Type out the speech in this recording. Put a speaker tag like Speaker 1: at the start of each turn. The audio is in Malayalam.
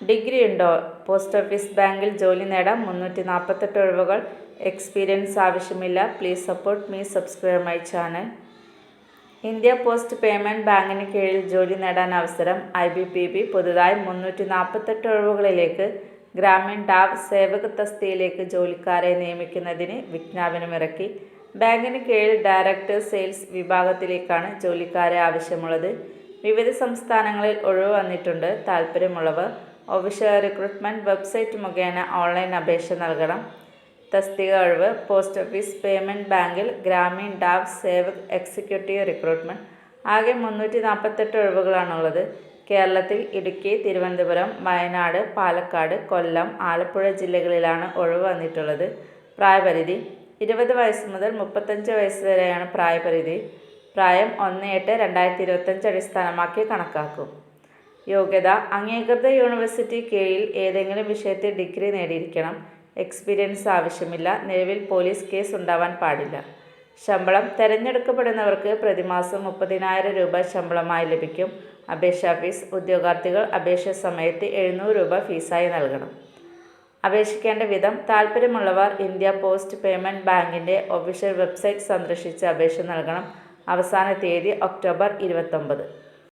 Speaker 1: ഡിഗ്രി ഉണ്ടോ? പോസ്റ്റ് ഓഫീസ് ബാങ്കിൽ ജോലി നേടാം. മുന്നൂറ്റി നാൽപ്പത്തെട്ട് ഒഴിവുകൾ. എക്സ്പീരിയൻസ് ആവശ്യമില്ല. Please support me subscribe my channel. India post payment ബാങ്കിന് കീഴിൽ ജോലി നേടാൻ അവസരം ഐ ബി പി ബി. പുതുതായി മുന്നൂറ്റി നാൽപ്പത്തെട്ട് ഒഴിവുകളിലേക്ക് ഗ്രാമീൺ ടാബ് സേവക തസ്തിയിലേക്ക് ജോലിക്കാരെ നിയമിക്കുന്നതിന് വിജ്ഞാപനമിറക്കി ബാങ്കിന് കീഴിൽ ഡയറക്ടർ സെയിൽസ് വിഭാഗത്തിലേക്കാണ് ജോലിക്കാരെ ആവശ്യമുള്ളത്. വിവിധ സംസ്ഥാനങ്ങളിൽ ഒഴിവ് വന്നിട്ടുണ്ട്. താൽപ്പര്യമുള്ളവർ ഒഫീഷ്യൽ റിക്രൂട്ട്മെന്റ് വെബ്സൈറ്റ് മുഖേന ഓൺലൈൻ അപേക്ഷ നൽകണം. തസ്തിക ഒഴിവ് പോസ്റ്റ് ഓഫീസ് പേയ്മെന്റ് ബാങ്കിൽ ഗ്രാമീൺ ഡാബ് സേവക് എക്സിക്യൂട്ടീവ് റിക്രൂട്ട്മെന്റ് ആകെ മുന്നൂറ്റി നാൽപ്പത്തെട്ട് ഒഴിവുകളാണുള്ളത്. കേരളത്തിൽ ഇടുക്കി തിരുവനന്തപുരം വയനാട് പാലക്കാട് കൊല്ലം ആലപ്പുഴ ജില്ലകളിലാണ് ഒഴിവ് വന്നിട്ടുള്ളത്. പ്രായപരിധി ഇരുപത് വയസ്സ് മുതൽ മുപ്പത്തഞ്ച് വയസ്സ് വരെയാണ് പ്രായപരിധി. പ്രായം ഒന്ന് എട്ട് രണ്ടായിരത്തി ഇരുപത്തഞ്ച് അടിസ്ഥാനമാക്കി കണക്കാക്കും. യോഗ്യത. അംഗീകൃത യൂണിവേഴ്സിറ്റി കീഴിൽ ഏതെങ്കിലും വിഷയത്തിൽ ഡിഗ്രി നേടിയിരിക്കണം. എക്സ്പീരിയൻസ് ആവശ്യമില്ല. നിലവിൽ പോലീസ് കേസ് ഉണ്ടാവാൻ പാടില്ല. ശമ്പളം. തിരഞ്ഞെടുക്കപ്പെടുന്നവർക്ക് പ്രതിമാസം മുപ്പതിനായിരം രൂപ ശമ്പളമായി ലഭിക്കും. അപേക്ഷാ ഫീസ്. ഉദ്യോഗാർത്ഥികൾ അപേക്ഷ സമയത്ത് എഴുന്നൂറ് രൂപ ഫീസായി നൽകണം. അപേക്ഷിക്കേണ്ട വിധം. താൽപ്പര്യമുള്ളവർ ഇന്ത്യ പോസ്റ്റ് പേയ്മെന്റ് ബാങ്കിന്റെ ഒഫീഷ്യൽ വെബ്സൈറ്റ് സന്ദർശിച്ച് അപേക്ഷ നൽകണം. അവസാന തീയതി ഒക്ടോബർ ഇരുപത്തൊമ്പത്.